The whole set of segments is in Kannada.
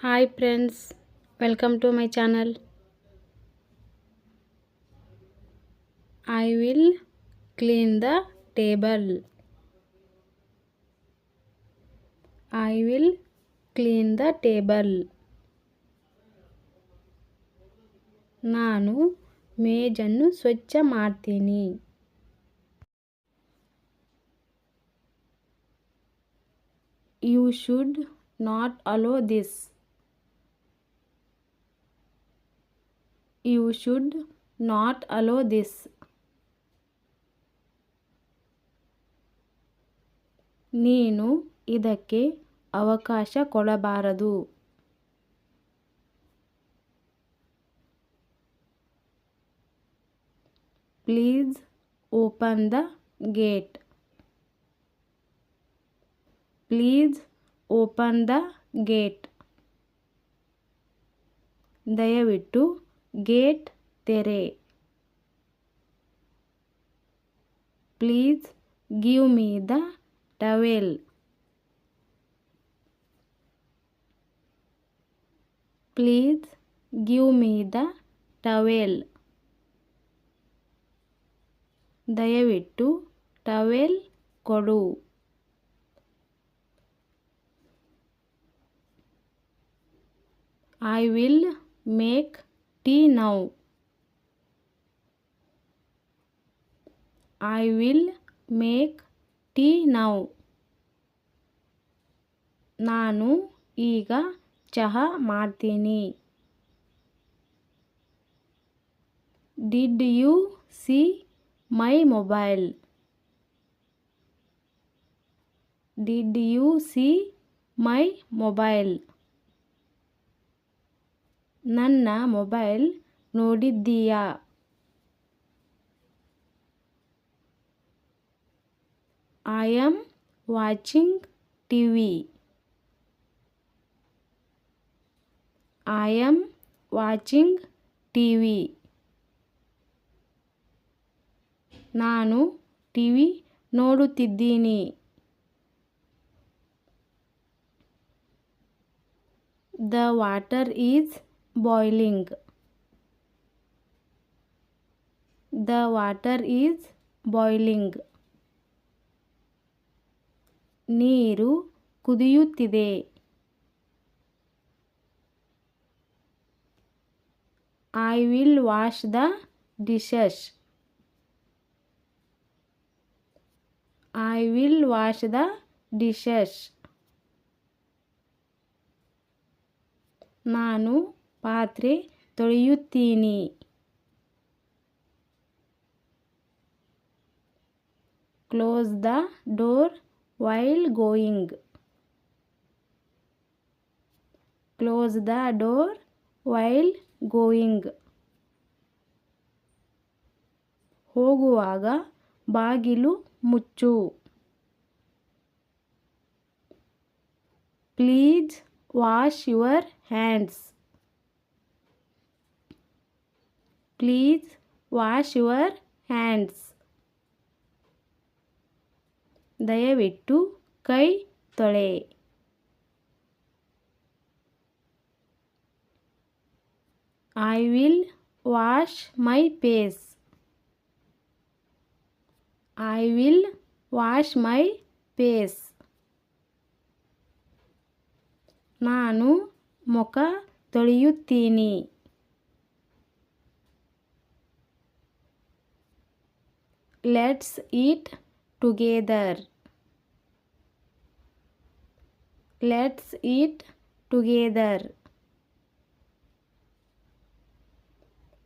Hi friends welcome to my channel I will clean the table I will clean the table ನಾನು ಮೇಜನ್ನು ಸ್ವಚ್ಛ ಮಾಡ್ತೀನಿ you should not allow this you should not allow this ನೀನು ಇದಕ್ಕೆ ಅವಕಾಶ ಕೊಡಬಾರದು. Please open the gate please open the gate ದಯವಿಟ್ಟು ಗೇಟ್ ತೆರೆ. Please give me the towel. Please give me the towel. ದಯವಿಟ್ಟು ಟವೆಲ್ ಕೊಡು. I will make tea now I will make tea now ನಾನು ಈಗ ಚಹಾ ಮಾಡ್ತೀನಿ did you see my mobile did you see my mobile ನನ್ನ mobile ನೋಡಿದ್ದೀಯಾ? I am watching TV I am watching TV ನಾನು T V ನೋಡುತ್ತಿದ್ದೀನಿ. The water is boiling the water is boiling ನೀರು ಕುದಿಯುತ್ತಿದೆ. I will wash the dishes I will wash the dishes ನಾನು ಪಾತ್ರೆ ತೊಳೆಯುತ್ತೀನಿ. Close the door while going close the door while going ಹೋಗುವಾಗ ಬಾಗಿಲು ಮುಚ್ಚು. Please wash your hands please wash your hands ದಯವಿಟ್ಟು ಕೈ ತೊಳೆ. I will wash my face I will wash my face ನಾನು ಮುಖ ತೊಳೆಯುತ್ತೀನಿ. let's eat together let's eat together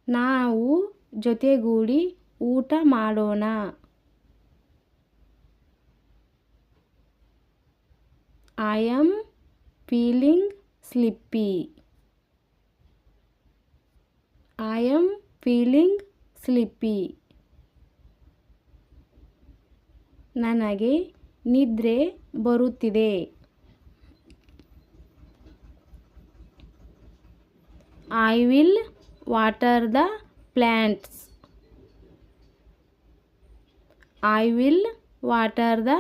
ನಾವು ಜೊತೆಗೂಡಿ ಊಟ ಮಾಡೋಣ I am feeling sleepy I am feeling sleepy ನನಗೆ ನಿದ್ರೆ ಬರುತ್ತಿದೆ. I will water the plants I will water the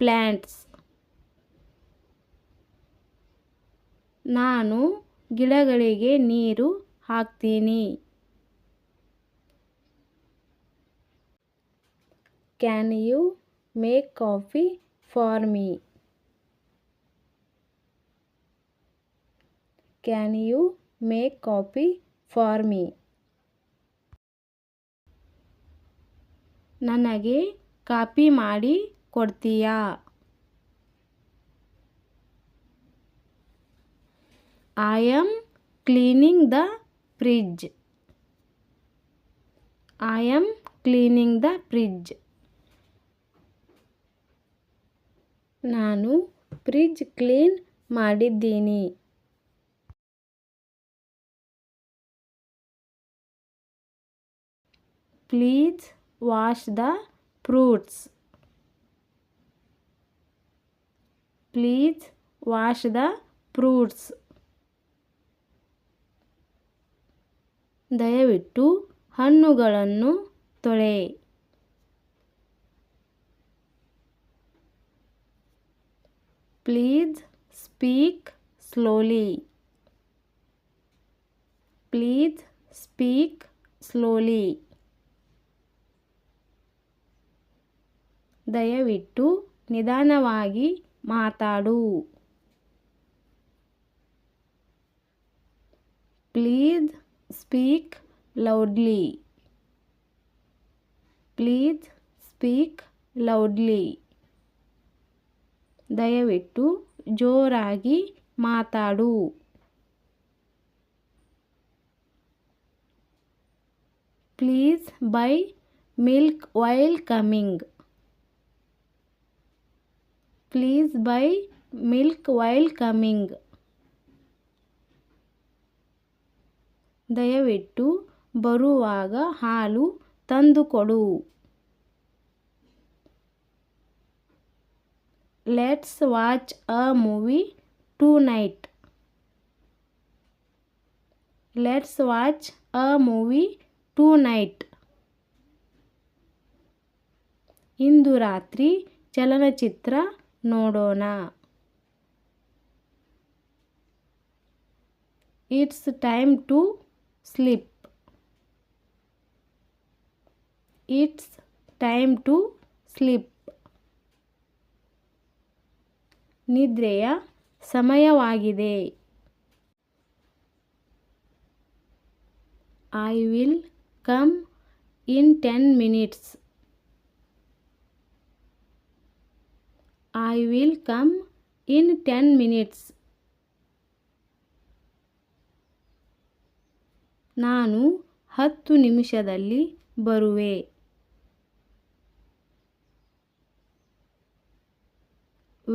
plants ನಾನು ಗಿಡಗಳಿಗೆ ನೀರು ಹಾಕ್ತೀನಿ. Can you make coffee for me can you make coffee for me ನನಗೆ ಕಾಪಿ ಮಾಡಿ ಕೊಡ್ತೀಯಾ? I am cleaning the fridge I am cleaning the fridge ನಾನು ಫ್ರಿಜ್ ಕ್ಲೀನ್ ಮಾಡಿದ್ದೀನಿ. Please wash the fruits. Please wash the fruits. ದಯವಿಟ್ಟು ಹಣ್ಣುಗಳನ್ನು ತೊಳೆ. Please speak slowly please speak slowly ದಯವಿಟ್ಟು ನಿಧಾನವಾಗಿ ಮಾತಾಡು. Please speak loudly please speak loudly ದಯವಿಟ್ಟು ಜೋರಾಗಿ ಮಾತಾಡು. Please buy milk while coming. Please buy milk while coming. ದಯವಿಟ್ಟು ಬರುವಾಗ ಹಾಲು ತಂದುಕೊಡು. let's watch a movie tonight let's watch a movie tonight ಇಂದು ರಾತ್ರಿ ಚಲನಚಿತ್ರ ನೋಡೋಣ it's time to sleep it's time to sleep ನಿದ್ರೆಯ ಸಮಯವಾಗಿದೆ. I will come in ten minutes I will come in ten minutes ನಾನು ಹತ್ತು ನಿಮಿಷದಲ್ಲಿ ಬರುವೆ.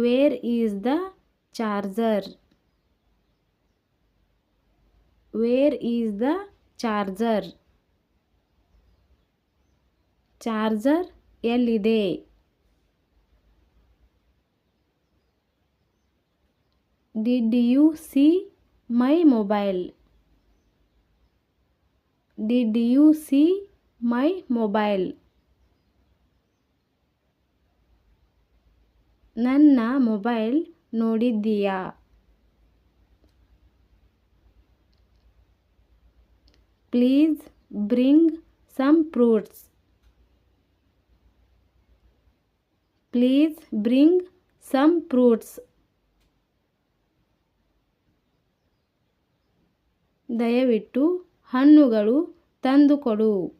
Where is the charger where is the charger charger ಎಲ್ಲಿದೆ? Did you see my mobile did you see my mobile ನನ್ನ mobile ನೋಡಿದ್ದೀಯಾ? Please bring some fruits. Please bring some fruits. ದಯವಿಟ್ಟು ಹಣ್ಣುಗಳು ತಂದುಕೊಡು.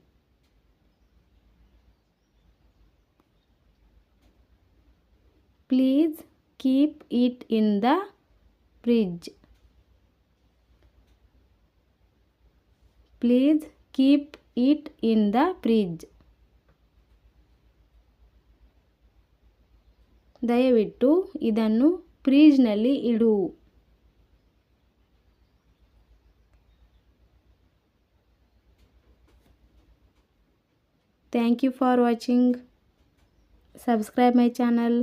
please keep it in the fridge please keep it in the fridge ದಯವಿಟ್ಟು ಇದನ್ನು ಫ್ರಿಜ್ನಲ್ಲಿ ಇಡು thank you for watching subscribe my channel